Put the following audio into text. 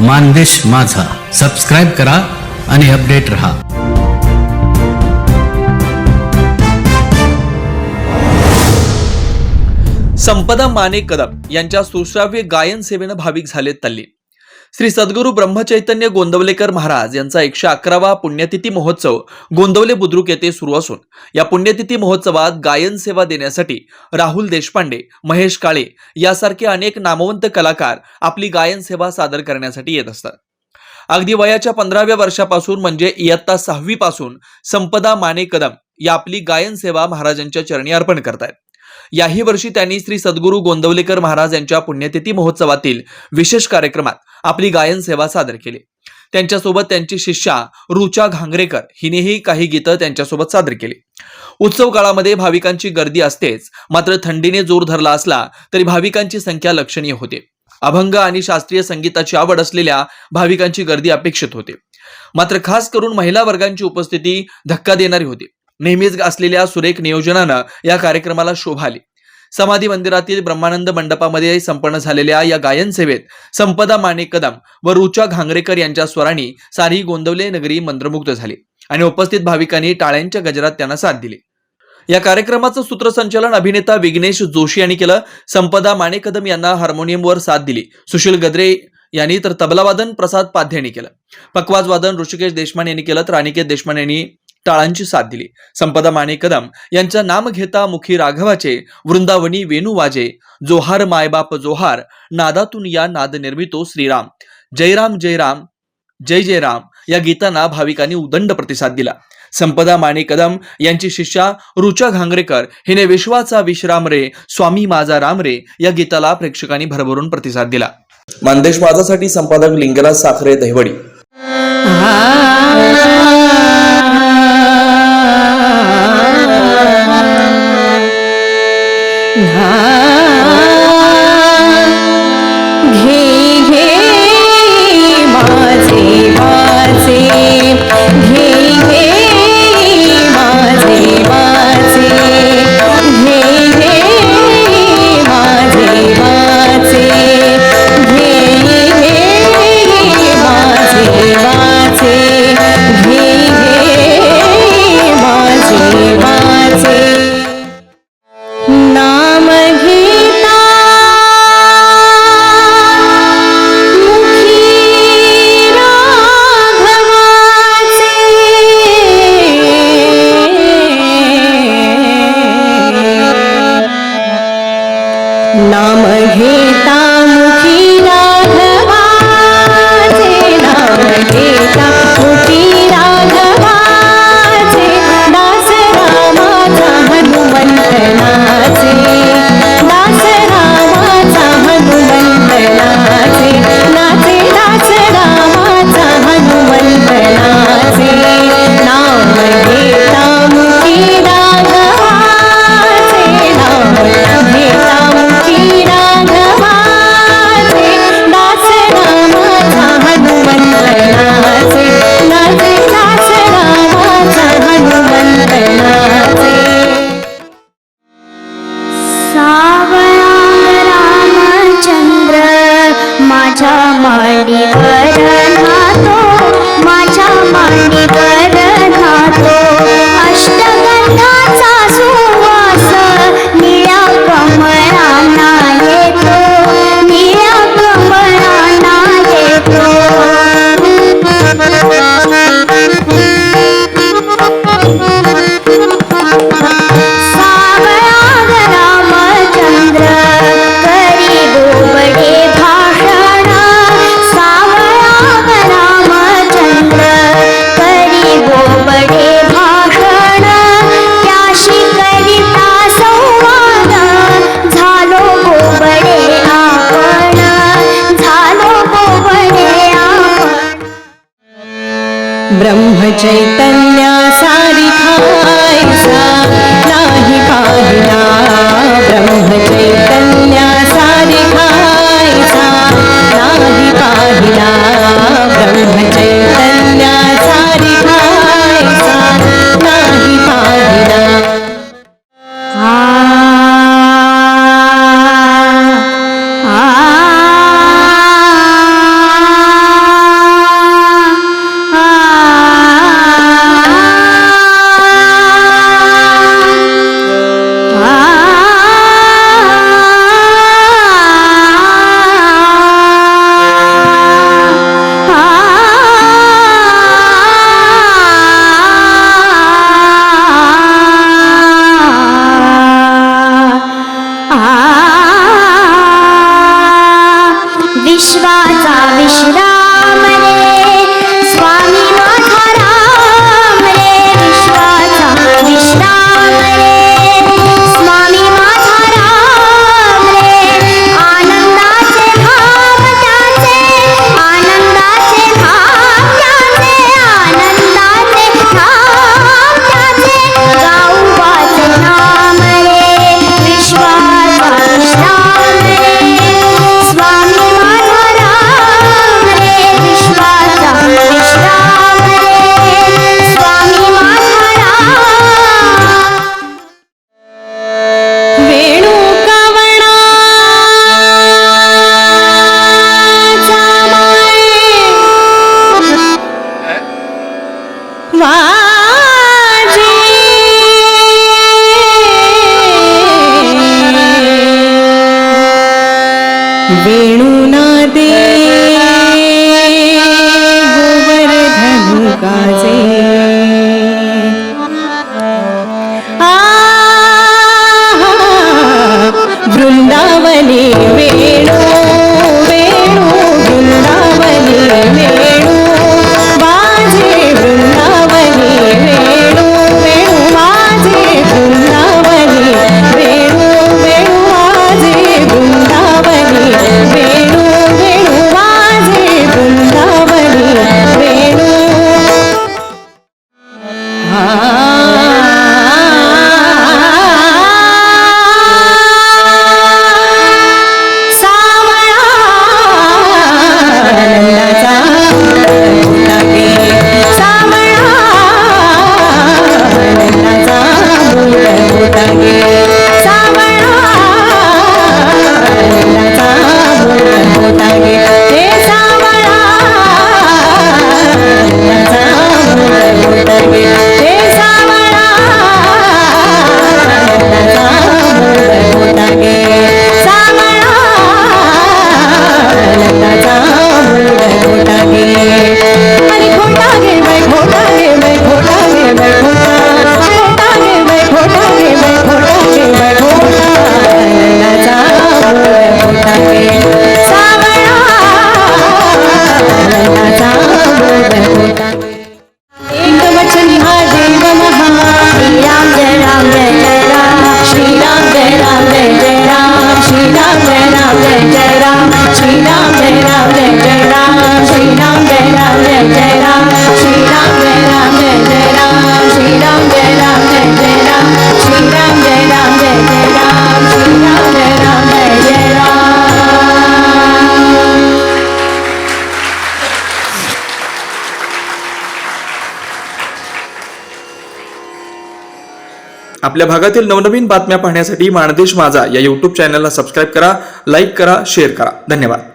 मानदेश माझा. सबस्क्राईब करा आणि अपडेट रहा. संपदा माने कदम यांच्या सुश्राव्य गायन सेवेनं भाविक झाले तल्लीन. श्री सद्गुरू ब्रह्मचैतन्य गोंदवलेकर महाराज यांचा एकशे अकरावा पुण्यतिथी महोत्सव गोंदवले बुद्रुक येथे सुरू असून या पुण्यतिथी महोत्सवात गायन सेवा देण्यासाठी राहुल देशपांडे महेश काळे यासारखे अनेक नामवंत कलाकार आपली गायन सेवा सादर करण्यासाठी येत असतात. अगदी वयाच्या पंधराव्या वर्षापासून म्हणजे इयत्ता सहावी पासून संपदा माने कदम या आपली गायन सेवा महाराजांच्या चरणी अर्पण करतायत. याही वर्षी त्यांनी श्री सद्गुरू गोंदवलेकर महाराज यांच्या पुण्यतिथी महोत्सवातील विशेष कार्यक्रमात आपली गायन सेवा सादर केली. त्यांच्यासोबत त्यांची शिष्या रुचा घांगरेकर हिनेही काही गीतं त्यांच्यासोबत सादर केली. उत्सव काळामध्ये भाविकांची गर्दी असतेच मात्र थंडीने जोर धरला असला तरी भाविकांची संख्या लक्षणीय होते. अभंग आणि शास्त्रीय संगीताची आवड असलेल्या भाविकांची गर्दी अपेक्षित होते. मात्र खास करून महिला वर्गांची उपस्थिती धक्का देणारी होती. नेहमीच असलेल्या सुरेख नियोजनानं या कार्यक्रमाला शोभा आली. समाधी मंदिरातील ब्रह्मानंद मंडपामध्ये संपन्न झालेल्या या गायन सेवेत संपदा माने कदम व रुचा घांगरेकर यांच्या स्वरांनी सारी गोंदवले नगरी मंत्रमुग्ध झाली आणि उपस्थित भाविकांनी टाळ्यांच्या गजरात त्यांना साथ दिली. या कार्यक्रमाचं सूत्रसंचालन अभिनेता विघ्नेश जोशी यांनी केलं. संपदा माने कदम यांना हार्मोनियमवर साथ दिली. सुशील गद्रे यांनी तर तबलावादन प्रसाद पाध्य यांनी केलं. पकवाजवादन ऋषिकेश देशमान यांनी केलं तर अनिकेत देशमान यांनी टाळांची साथ दिली. संपदा माने कदम. यांच्या नाम घेता मुखी राघवाचे वृंदावनी वेणू वाजे. जोहार मायबाप जोहार नादातून या नाद निर्मितो श्रीराम. जयराम जयराम जय जय राम या गीतांना भाविकांनी उदंड प्रतिसाद दिला. संपदा माने कदम यांची शिष्या रुचा घांगरेकर हिने विश्वाचा विश्राम रे स्वामी माझा राम रे या गीताला प्रेक्षकांनी भरभरून प्रतिसाद दिला. मानदेश माझासाठी संपादक लिंगराज साखरे दहिवडी. Ah. ब्रह्मचैतन्या सारिखा guys. आपल्या भागातील नवनवीन बातम्या पाहण्यासाठी माणदेश माझा या युट्यूब चॅनलला सबस्क्राईब करा लाईक करा शेअर करा. धन्यवाद.